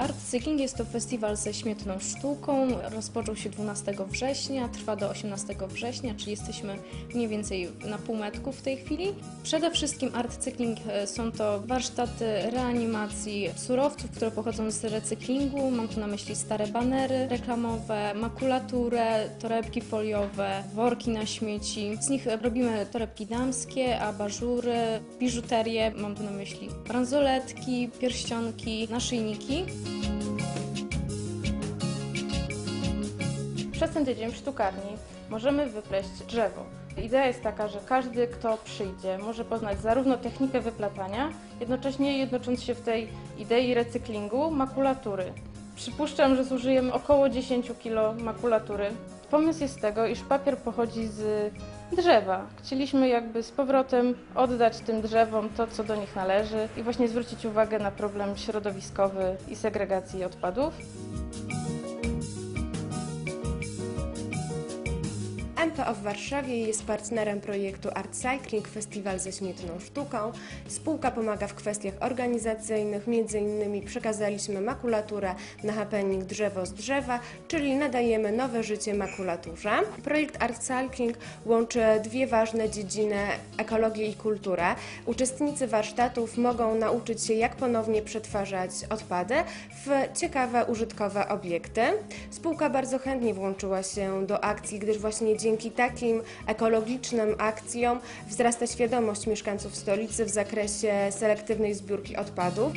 Art Cykling jest to festiwal ze śmietną sztuką. Rozpoczął się 12 września, trwa do 18 września, czyli jesteśmy mniej więcej na półmetku w tej chwili. Przede wszystkim Art Cykling e, są to warsztaty reanimacji surowców, które pochodzą z recyklingu. Mam tu na myśli stare banery reklamowe, makulaturę, torebki foliowe, worki na śmieci. Z nich robimy torebki damskie, abażury, biżuterię. Mam tu na myśli bransoletki, pierścionki, naszyjniki. Przez ten tydzień w sztukarni możemy wypleść drzewo. Idea jest taka, że każdy, kto przyjdzie, może poznać zarówno technikę wyplatania, jednocześnie jednocząc się w tej idei recyklingu makulatury. Przypuszczam, że zużyjemy około 10 kg makulatury. Pomysł jest tego, iż papier pochodzi z drzewa. Chcieliśmy jakby z powrotem oddać tym drzewom to, co do nich należy i właśnie zwrócić uwagę na problem środowiskowy i segregacji odpadów. MPO w Warszawie jest partnerem projektu Art Cycling Festiwal ze śmietną sztuką. Spółka pomaga w kwestiach organizacyjnych, innymi przekazaliśmy makulaturę na happening drzewo z drzewa, czyli nadajemy nowe życie makulaturze. Projekt Art Cycling łączy dwie ważne dziedziny, ekologię i kulturę. Uczestnicy warsztatów mogą nauczyć się, jak ponownie przetwarzać odpady w ciekawe, użytkowe obiekty. Spółka bardzo chętnie włączyła się do akcji, gdyż właśnie dzięki takim ekologicznym akcjom wzrasta świadomość mieszkańców stolicy w zakresie selektywnej zbiórki odpadów.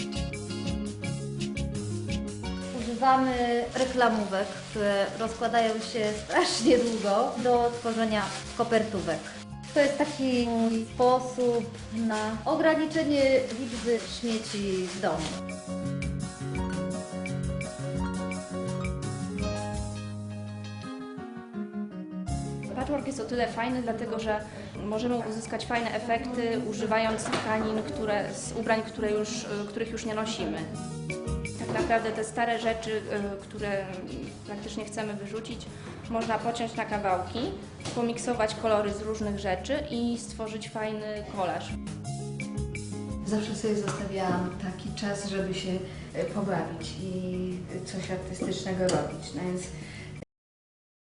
Używamy reklamówek, które rozkładają się strasznie długo do tworzenia kopertówek. To jest taki sposób na ograniczenie liczby śmieci w domu. Patchwork jest o tyle fajny, dlatego że możemy uzyskać fajne efekty używając tkanin które, z ubrań, które już, y, których już nie nosimy. Tak naprawdę te stare rzeczy, y, które praktycznie chcemy wyrzucić, można pociąć na kawałki, pomiksować kolory z różnych rzeczy i stworzyć fajny kolaż. Zawsze sobie zostawiałam taki czas, żeby się e, pobawić i coś artystycznego robić. No więc